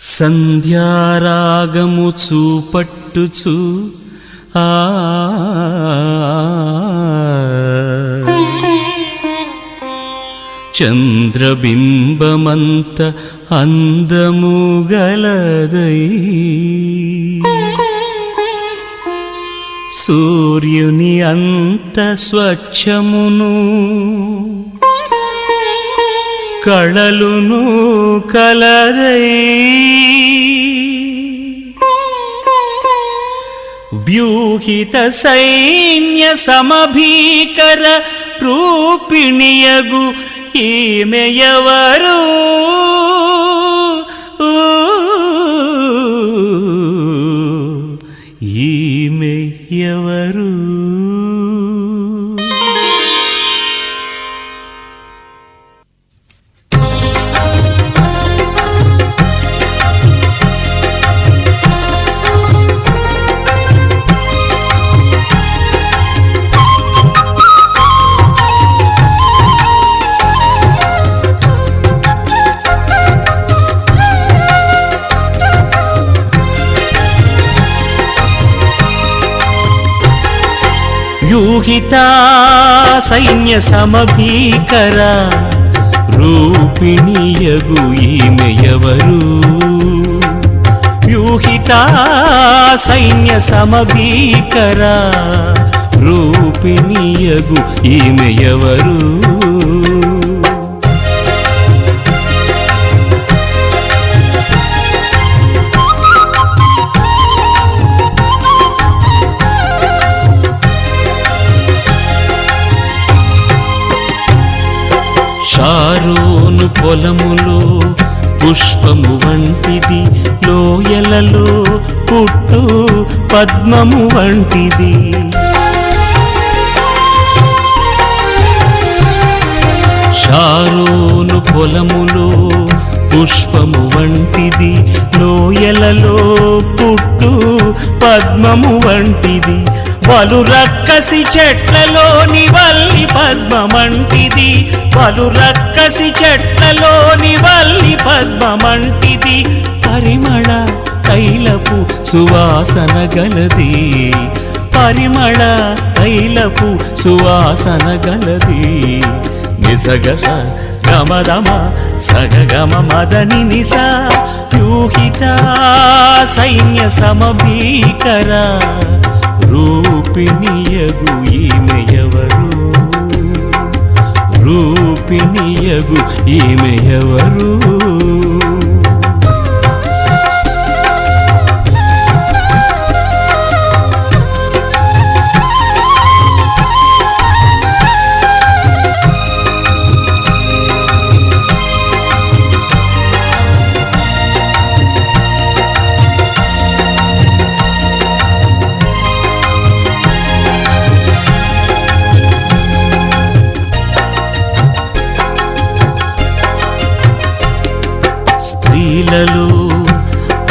సంధ్యారాగము చూపట్టుచు ఆ చంద్రబింబమంత అందము గలదై సూర్యుని అంత స్వచ్ఛమును కళలును కలదై. వ్యూహిత సైన్య సమభీకర రూపిణియగు ఈమెయవరు వ్యూహితా సైన్య సమభీకర రూపిణీయగు ఈమెయవరు. వ్యూహితా సైన్య సమభీకర రూపిణియగు ఈమె షారోను పొలములో పుష్పము వంటిది లోయలలో పుట్టు పద్మము వంటిది. షారోను పొలములో పుష్పము వంటిది లోయలలో పుట్టు పద్మము వంటిది. పలు రక్కసి చెట్లలోని వల్లి పద్మమంటిది. పలు రక్కసి చెట్లలోని వల్లి పద్మమంటిది. పరిమళ తైలపు సువాసన గలది. పరిమళ తైలపు సువాసన గలది. నిసగస గమదమ సగగమ మదని నిస. వ్యూహిత సైన్య సమభీకరా. రూపిణియగు ఈమెయవరు? రూపిణియగు ఈమెయవరు? స్త్రీలలో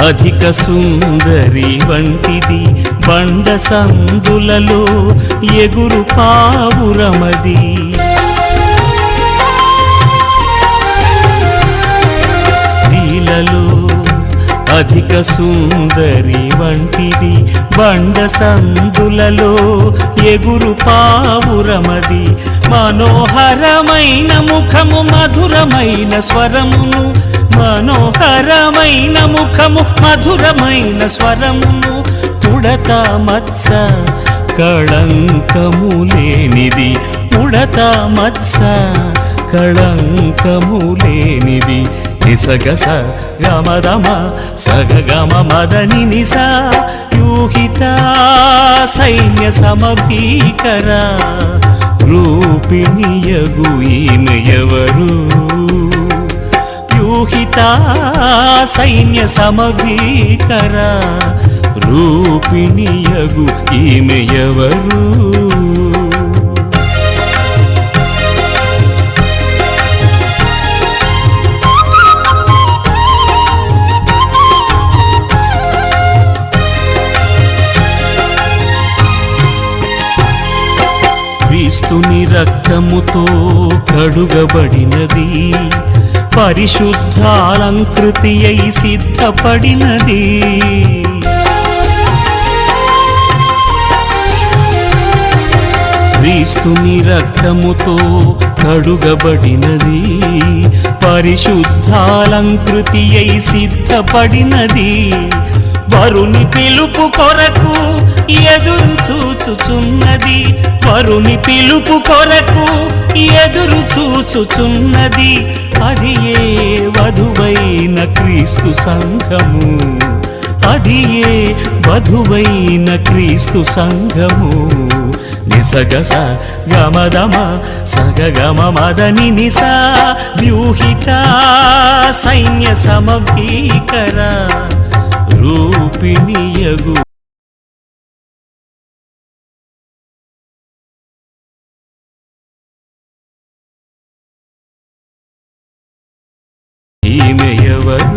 అధిక సుందరి వంటిది బండ సందులలో ఎగురు పావురమది. స్త్రీలలో అధిక సుందరి వంటిది బండ సందులలో ఎగురు పావురమది. మనోహరమైన ముఖము మధురమైన స్వరమును మనోహరమైన ముఖము మధురమైన స్వరమును పుడత మత్స కళంకము లేనిది. పుడత మత్స కళంకము లేనిది. నిసగస గమదమ సగగమ మదని నిస యూహిత సైన్య సమభీకర రూపిణియగు ఈమె ఎవరు? సైన్య సమవీకర రూపిణియగు ఈమె ఎవరు? క్రీస్తుని రక్తముతో కడుగబడినది పరిశుద్ధాలంకృతియై సిద్ధపడినది. క్రీస్తుని రక్తముతో కడుగబడినది. పరిశుద్ధాలంకృతియై సిద్ధపడినది. వరుని పిలుపు కొరకు ఎదురు చూచుచున్నది. వరుని పిలుపు కొరకు ఎదురు చూచుచున్నది. అది ఏ వధువైన క్రీస్తు సంఘము? అది ఏ వధువైన క్రీస్తు సంఘము? నిసగస గమదమ సగగమ మదని నిస వ్యూహిత సైన్య సమభీకర రూపిణియగు ఈమె ఎవరు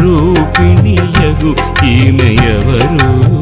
రూపిణియగు ఈమె ఎవరు